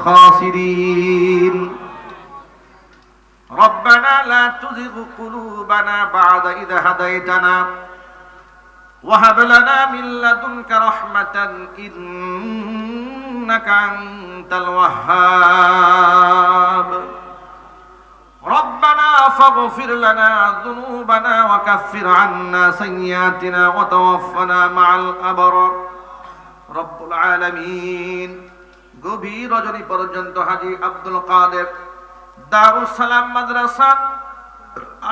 الخاسرين ربنا لا تزغ قلوبنا بعد إذا هديتنا وهب لنا من لدنك رحمة إنك أنت الوهاب ربنا فاغفر لنا ذنوبنا وكفر عنا سيئاتنا وتوفنا مع الأبرار رب العالمين গভীর রজনী পর্যন্ত হাজি আব্দুল কাদের দারুস সালাম মাদ্রাসা।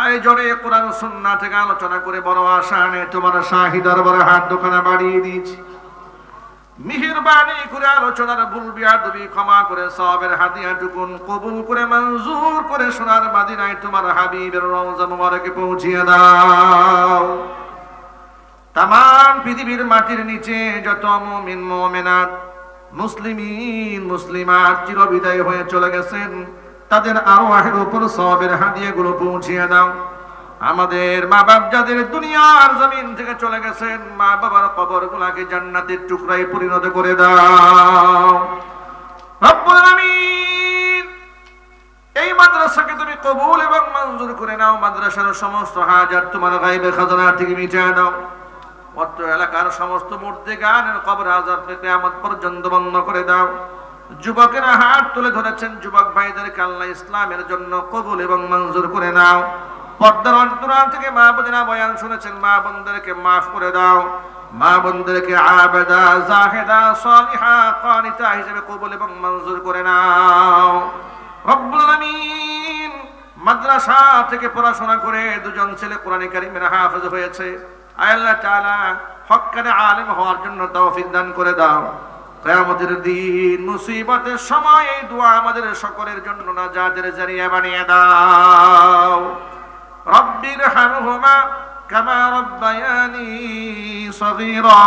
আয়োজনে কোরআন সুন্নাহ থেকে আলোচনা করে বড় আশা আনে, তোমার শাহী দরবারে হাত দোকানে বাড়িয়ে দিয়েছি। মেহেরবানি করে আলোচনার ভুল বিয়াদবি ক্ষমা করে সবের হাদিয়া টুকুন কবুল করে মঞ্জুর করে সোনার মাদিনায় তোমার হাবিবের রওজা মুবারকে পৌঁছিয়ে দাও। তাম পৃথিবীর মাটির নিচে যত মুমিন, মুমিনাত মুসলিমিন, মুসলিমাত চিরবিদায় হয়ে চলে গেছেন। তাদের আরও আহের উপর সবের হাদিয়া গুলো পৌঁছিয়ে দাও। আমাদের মা বাপ যাদের দুনিয়ার জমিন থেকে চলে গেছেন মা বাবার কবর গুলাকে জান্নাতের টুকরায় পরিণত করে দাও। এই মাদ্রাসাকে তুমি কবুল এবং মঞ্জুর করে নাও। মাদ্রাসার সমস্ত হাজার তোমার গাইবে খাজানা থেকে মিটিয়ে দাও। অত্র এলাকার সমস্ত মূর্তি গানের কবর আজাব থেকে আমার পর্যন্ত বন্ধ করে দাও। যুবকেরা হাত তুলে ধরেছেন, যুবক ভাইদের আল্লাহ ইসলামের জন্য কবুল এবং মঞ্জুর করে নাও। পর্দার অন্তরাল থেকে মা বোনেরা বয়ান শুনেছেন, মা বোনদেরকে মাফ করে দাও। মা বোনদেরকে আবেদা, জাহেদা, সলিহা, কানিতা হিসেবে কবুল এবং মঞ্জুর করে নাও। মাদ্রাসা থেকে পড়াশোনা করে দুজন ছেলে কোরআন কারিমের হাফেজ হয়েছে। আল্লাহ তাআলা হক্কারে আলেম হওয়ার জন্য তৌফিক দান করে দাও। কিয়ামতের দিন মুসিবতের সময় এই আমাদের সকলের জন্য নাজাতের জারিয়া বানিয়ে দাও। রব্বির হামহুমা কামা রব্বায়ানি সগীরা।